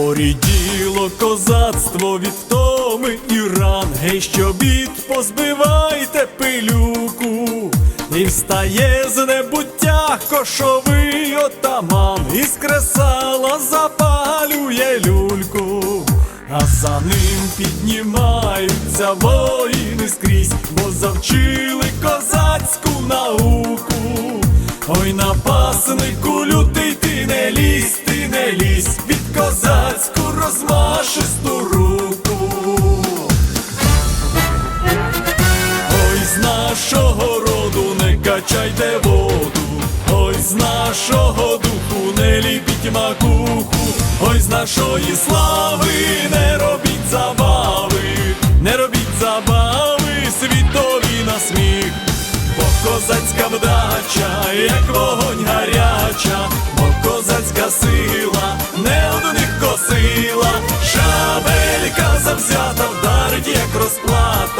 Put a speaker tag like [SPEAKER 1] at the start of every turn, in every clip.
[SPEAKER 1] Поріділо козацтво від втоми і ран, гей, що бід позбивайте пилюку, і встає з небуття кошовий отаман, і з кресала запалює люльку, а за ним піднімаються воїни скрізь, бо завчили козацьку науку. Ой, напаснику лютий ти не лізь, ти не лізь козацьку розмашисту руку. Ой, з нашого роду не качайте воду, ой, з нашого духу не ліпіть макуху, ой, з нашої слави не робіть забави, не робіть забави, світові на сміх. Козацька вдача, як вогонь гаряча, бо козацька сила не одних косила, шабелька завзята вдарить, як розплата,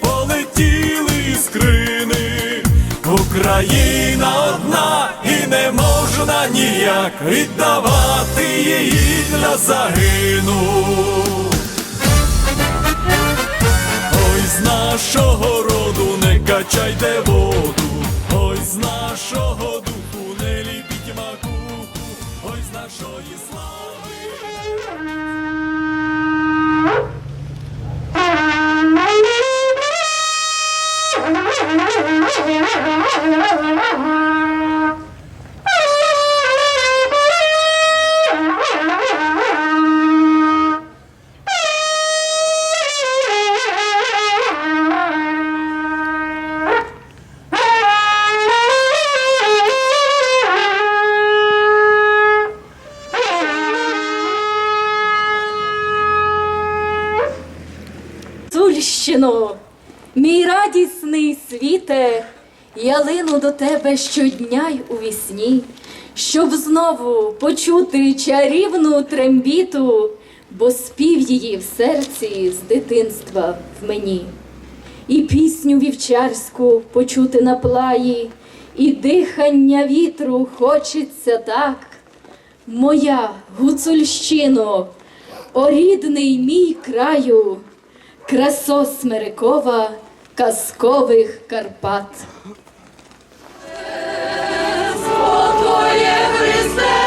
[SPEAKER 1] Україна одна і не можна ніяк віддавати її для загину. Ой, з нашого роду не качайте воду, ой, з нашого духу не ліпіть макуху, ой, з нашої
[SPEAKER 2] Тульщино, мій радісний світе, я лину до тебе щодня й у вісні, щоб знову почути чарівну трембіту, бо спів її в серці з дитинства в мені. І пісню вівчарську почути на плаї, і дихання вітру хочеться так. Моя гуцульщино, о рідний мій краю, красо смирикова казкових Карпат.
[SPEAKER 3] Золотоє Христе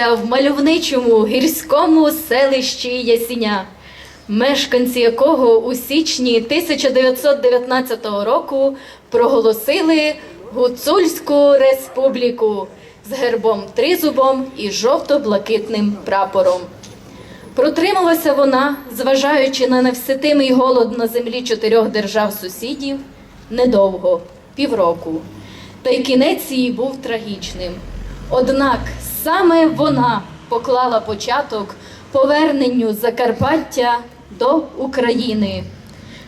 [SPEAKER 2] зібралися в мальовничому гірському селищі Ясіня, мешканці якого у січні 1919 року проголосили Гуцульську республіку з гербом тризубом і жовто-блакитним прапором. Протрималася вона, зважаючи на невситимий голод на землі чотирьох держав сусідів, недовго, півроку. Та й кінець її був трагічним. Однак саме вона поклала початок поверненню Закарпаття до України.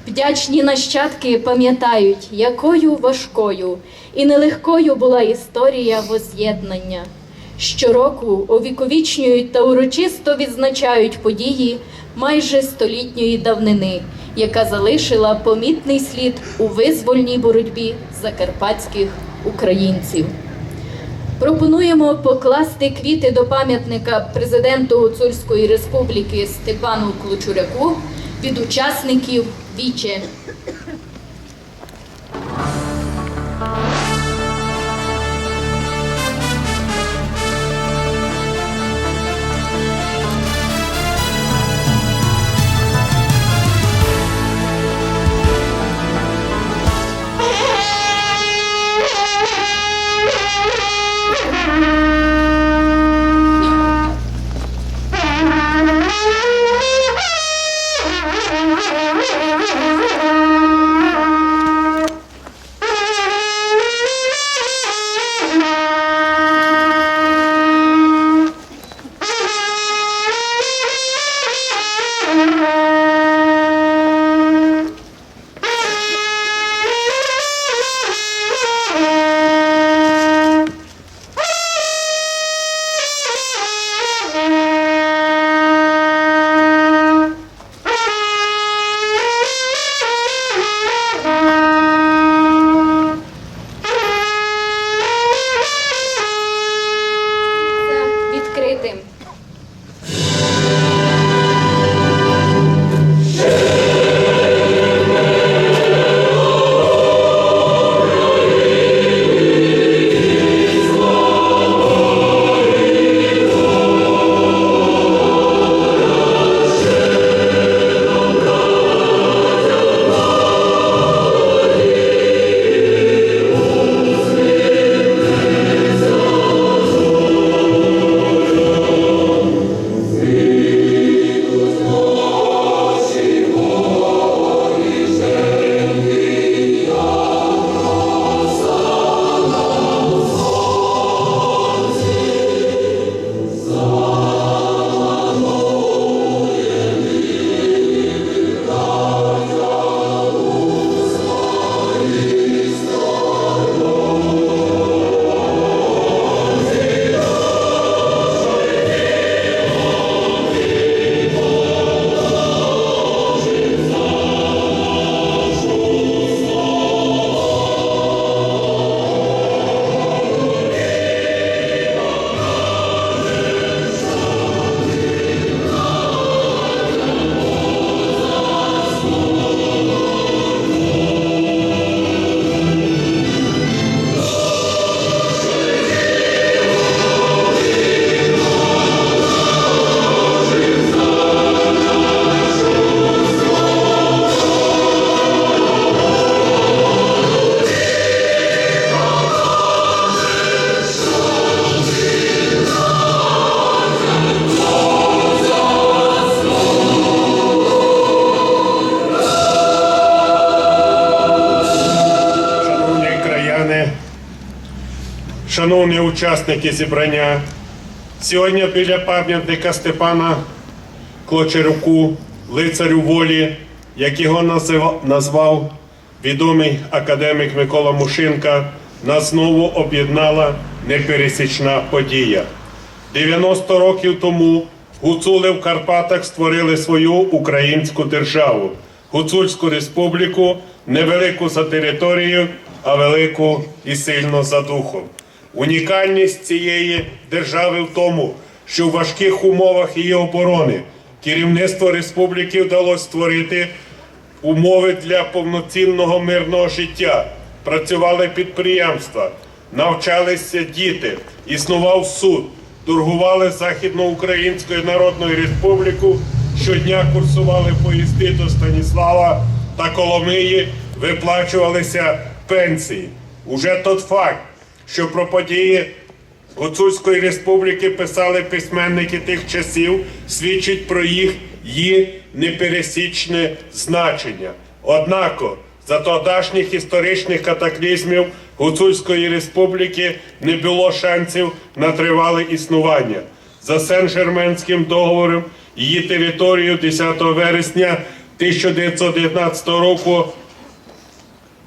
[SPEAKER 2] Вдячні нащадки пам'ятають, якою важкою і нелегкою була історія воз'єднання. Щороку увіковічнюють та урочисто відзначають події майже столітньої давнини, яка залишила помітний слід у визвольній боротьбі закарпатських українців. Пропонуємо покласти квіти до пам'ятника президенту Гуцульської республіки Степану Клучуряку від учасників Віче.
[SPEAKER 4] Шановні учасники зібрання, сьогодні біля пам'ятника Степана Клочеруку, лицарю волі, як його назвав відомий академік Микола Мушинка, нас знову об'єднала непересічна подія. 90 років тому гуцули в Карпатах створили свою українську державу, Гуцульську республіку, невелику за територією, а велику і сильно за духом. Унікальність цієї держави в тому, що в важких умовах її оборони керівництво республіки вдалося створити умови для повноцінного мирного життя. Працювали підприємства, навчалися діти, існував суд, торгували Західноукраїнською Народною Республікою, щодня курсували поїзди до Станіслава та Коломиї, виплачувалися пенсії. Уже тот факт, що про події Гуцульської республіки писали письменники тих часів, свідчить про їх її непересічне значення. Однако за тодашніх історичних катаклізмів Гуцульської республіки не було шансів на тривале існування. За Сен-Жерменським договором її територію 10 вересня 1919 року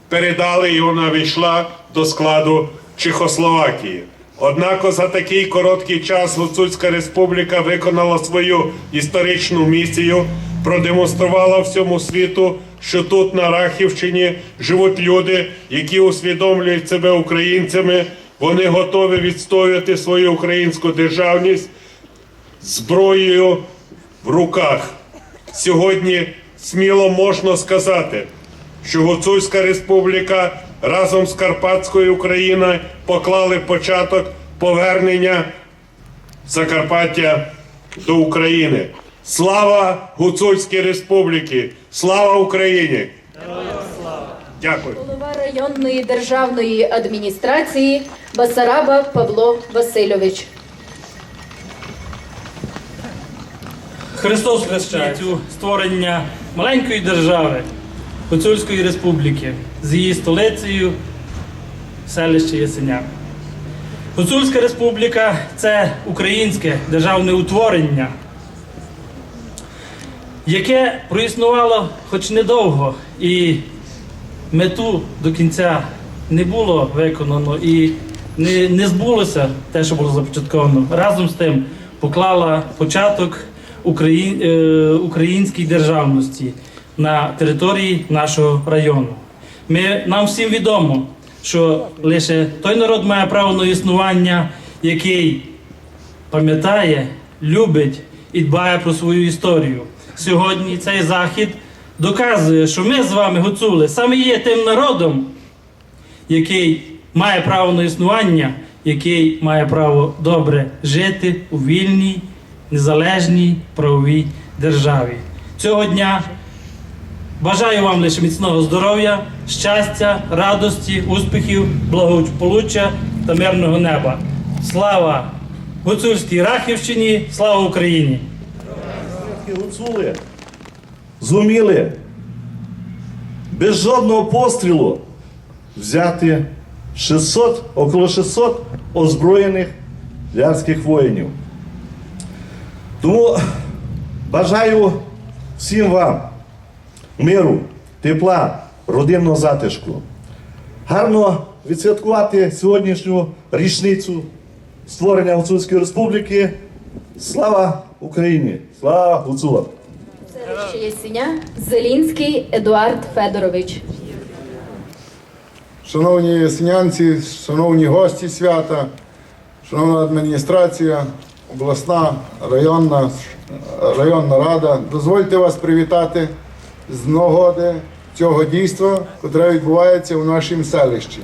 [SPEAKER 4] передали і вона війшла до складу Чехословакії. Однак за такий короткий час Гуцульська республіка виконала свою історичну місію, продемонструвала всьому світу, що тут на Рахівщині живуть люди, які усвідомлюють себе українцями, вони готові відстоювати свою українську державність зброєю в руках. Сьогодні сміло можна сказати, що Гуцульська республіка разом з Карпатською Україною поклали початок повернення Закарпаття до України. Слава Гуцульській республіки! Слава Україні! Дякую.
[SPEAKER 2] Голова районної державної адміністрації Басараба Павло Васильович.
[SPEAKER 5] Христос хрещається створення маленької держави Гуцульської республіки з її столицею селище Ясеня. Гуцульська республіка це українське державне утворення, яке проіснувало хоч недовго, і мету до кінця не було виконано і не, не збулося те, що було започатковано. Разом з тим поклала початок е, українській державності на території нашого району. Ми, нам всім відомо, що лише той народ має право на існування, який пам'ятає, любить і дбає про свою історію. Сьогодні цей захід доказує, що ми з вами, гуцули, саме є тим народом, який має право на існування, який має право добре жити у вільній, незалежній правовій державі. Цього дня бажаю вам лише міцного здоров'я, щастя, радості, успіхів, благополуччя та мирного неба. Слава Гуцульській Рахівщині, слава Україні!
[SPEAKER 6] гуцули зуміли без жодного пострілу взяти 600, около 600 озброєних ляцьких воїнів. Тому бажаю всім вам миру, тепла, родинного затишку. Гарно відсвяткувати сьогоднішню річницю створення Гуцульської республіки. Слава Україні! Слава Гуцулам!
[SPEAKER 2] Селище Ясеня Зелінський Едуард Федорович.
[SPEAKER 7] Шановні ясенянці, шановні гості свята, шановна адміністрація, обласна, районна, районна рада, дозвольте вас привітати з нагоди цього дійства, яке відбувається у нашому селищі.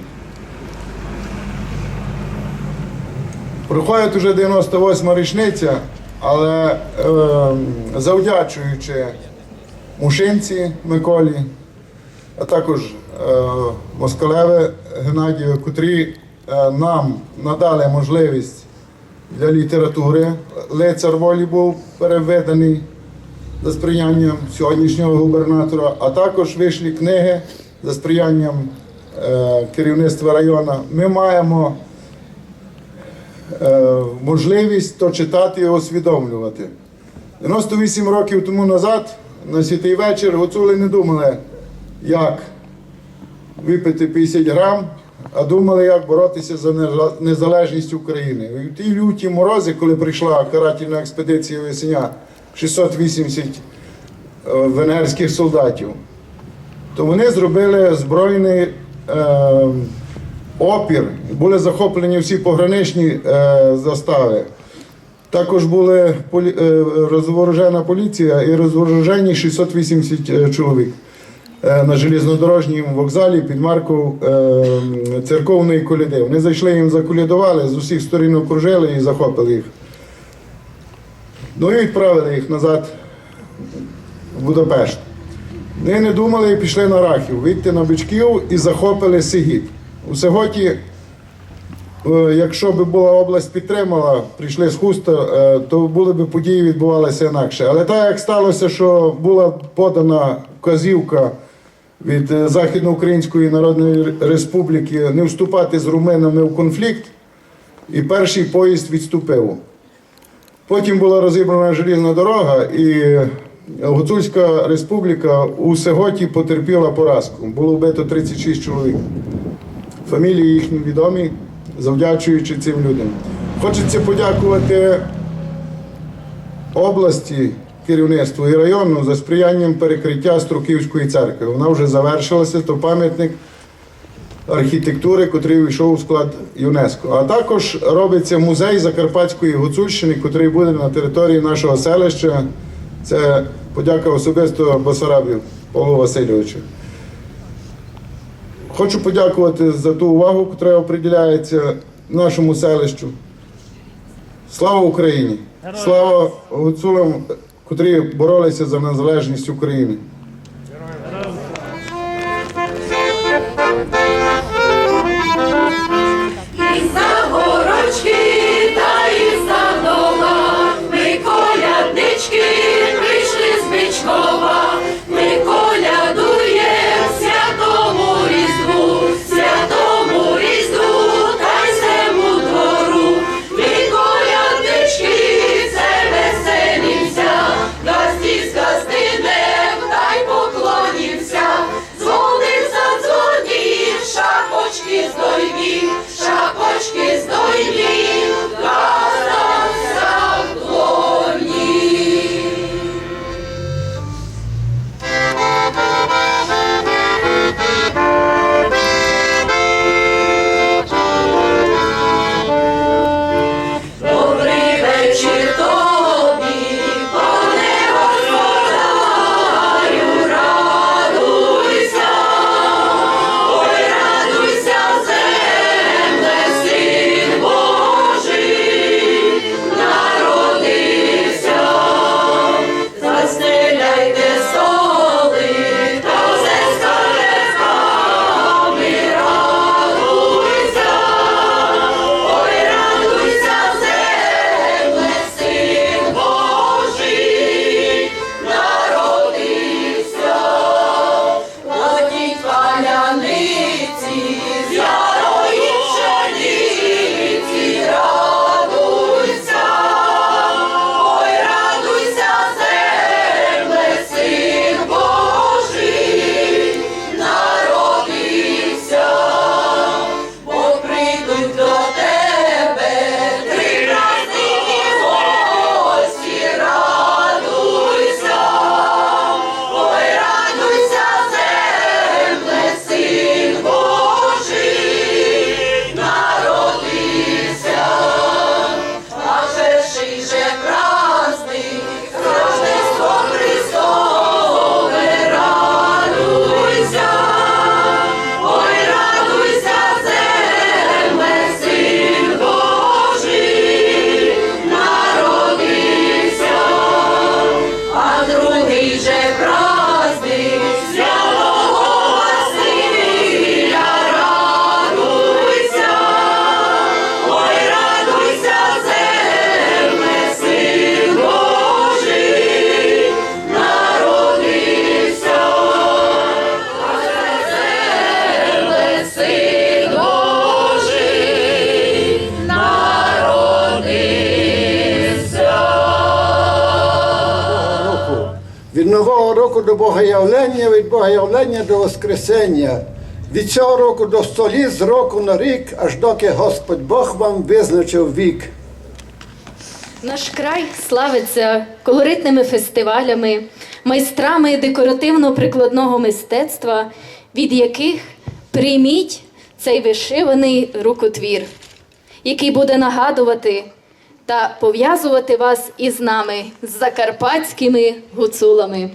[SPEAKER 7] Проходить уже 98 річниця, але е, завдячуючи Мушинці Миколі, а також е, Москалеве Геннадію, котрі е, нам надали можливість для літератури. Лицар волі був переведений за сприянням сьогоднішнього губернатора, а також вийшли книги за сприянням е, керівництва району. Ми маємо е, можливість то читати і усвідомлювати. 98 років тому назад, на святий вечір, гуцули не думали, як випити 50 грам, а думали, як боротися за незалежність України. І в ті люті морози, коли прийшла карательна експедиція весня, 680 е, венгерських солдатів, то вони зробили збройний е, опір, були захоплені всі пограничні е, застави. Також були полі, е, розворожена поліція і розворожені 680 е, чоловік.
[SPEAKER 3] е, на железнодорожньому вокзалі під маркою е, церковної коляди. Вони зайшли їм заколядували, з усіх сторін окружили і захопили їх. Ну і відправили їх назад в Будапешт. Вони не думали і пішли на Рахів, вийти на бичків і захопили Сигіт. У Сеготі Е, Якщо б була область підтримала, прийшли з хуста, е, то були б події відбувалися інакше. Але так як сталося, що була подана вказівка від е, Західноукраїнської Народної Республіки не вступати з руминами в конфлікт, і перший поїзд відступив. Потім була розібрана желізна дорога, і Гуцульська республіка у Сеготі потерпіла поразку. Було вбито 36 чоловік. Фамілії їхні відомі, завдячуючи цим людям. Хочеться подякувати області, керівництву і району за сприянням перекриття Струківської церкви. Вона вже завершилася, то пам'ятник архітектури, котрий війшов у склад ЮНЕСКО. А також робиться музей Закарпатської Гуцульщини, котрий буде на території нашого селища. Це подяка особисто Басарабів Павлу Васильовичу. Хочу подякувати за ту увагу, яка приділяється нашому селищу. Слава Україні! Слава гуцулам, котрі боролися за незалежність України.
[SPEAKER 8] Від Нового року до Богоявлення, від Богоявлення до Воскресення. Від цього року до століт, з року на рік, аж доки Господь Бог вам визначив вік.
[SPEAKER 2] Наш край славиться колоритними фестивалями, майстрами декоративно-прикладного мистецтва, від яких прийміть цей вишиваний рукотвір, який буде нагадувати та пов'язувати вас із нами, з закарпатськими гуцулами.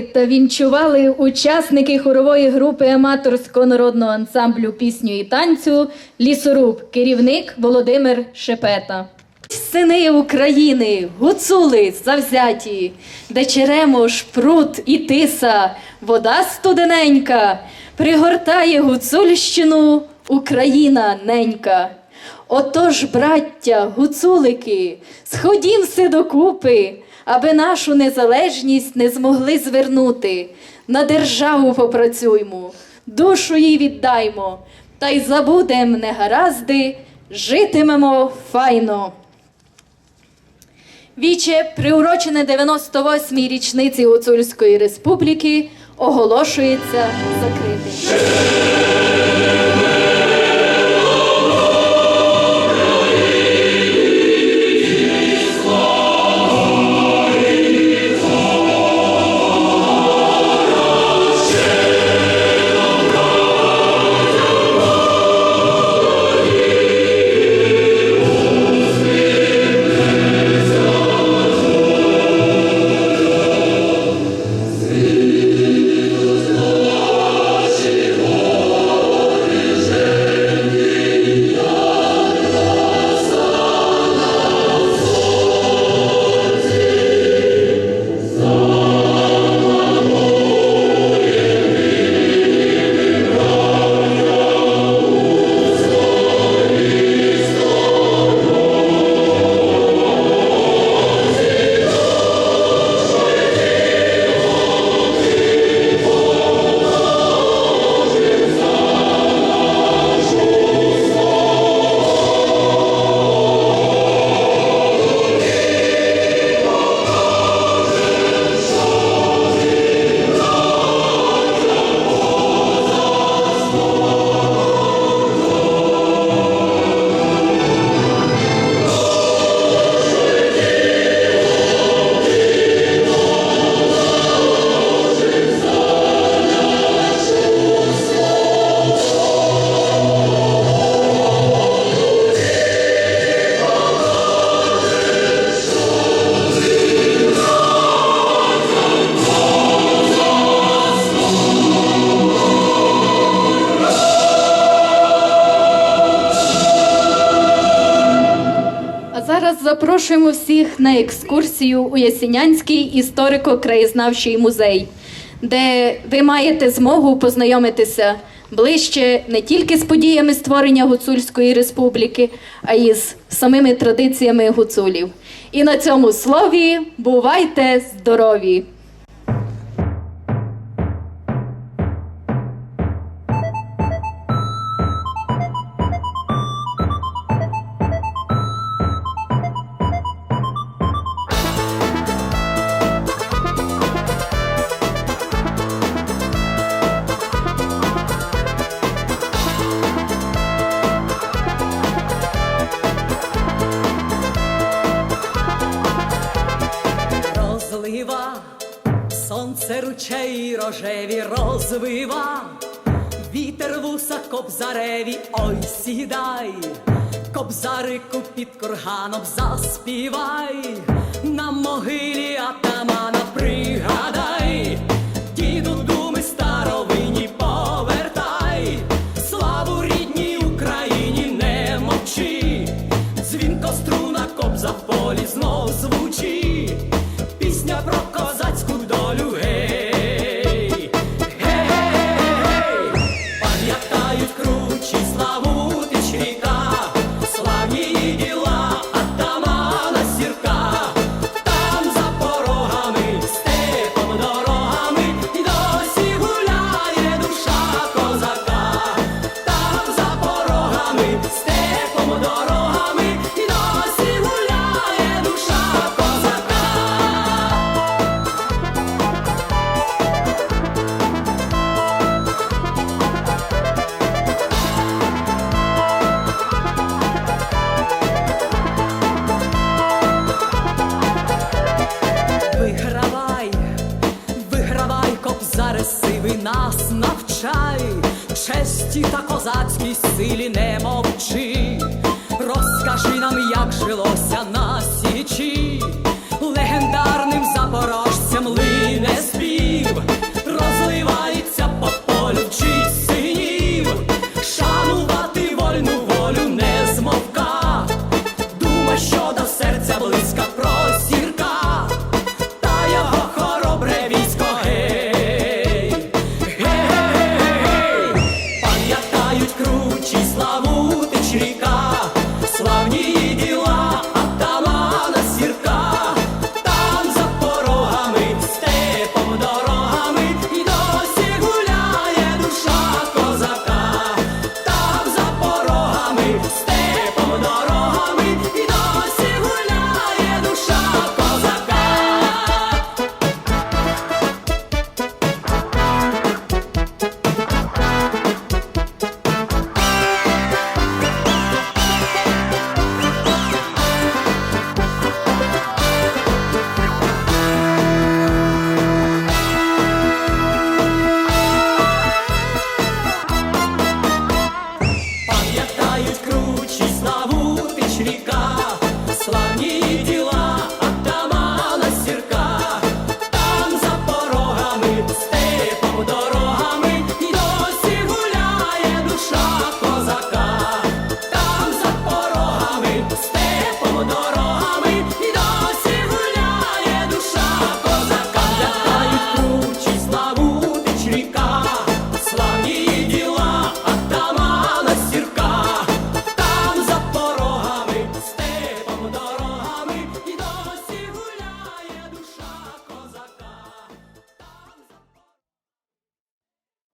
[SPEAKER 2] Та вінчували учасники хорової групи аматорського народного ансамблю пісню і танцю Лісоруб, керівник Володимир Шепета. Сини України, гуцули завзяті, де черемош, пруд і тиса, вода студененька, пригортає гуцульщину Україна ненька. Отож, браття, гуцулики, сходімся докупи, аби нашу незалежність не змогли звернути. На державу попрацюймо, душу їй віддаймо, та й забудем негаразди, житимемо файно. Віче, приурочене 98-й річниці Гуцульської республіки, оголошується закритим. Запрошуємо всіх на екскурсію у Ясінянський історико-краєзнавчий музей, де ви маєте змогу познайомитися ближче не тільки з подіями створення Гуцульської республіки, а й з самими традиціями гуцулів. І на цьому слові бувайте здорові!
[SPEAKER 3] Розвива, вітер вуса кобзареві, ой сідай, кобзарику під курганом заспівай, на могилі атамана пригадай, січі, легендарним запорожцям лине спів.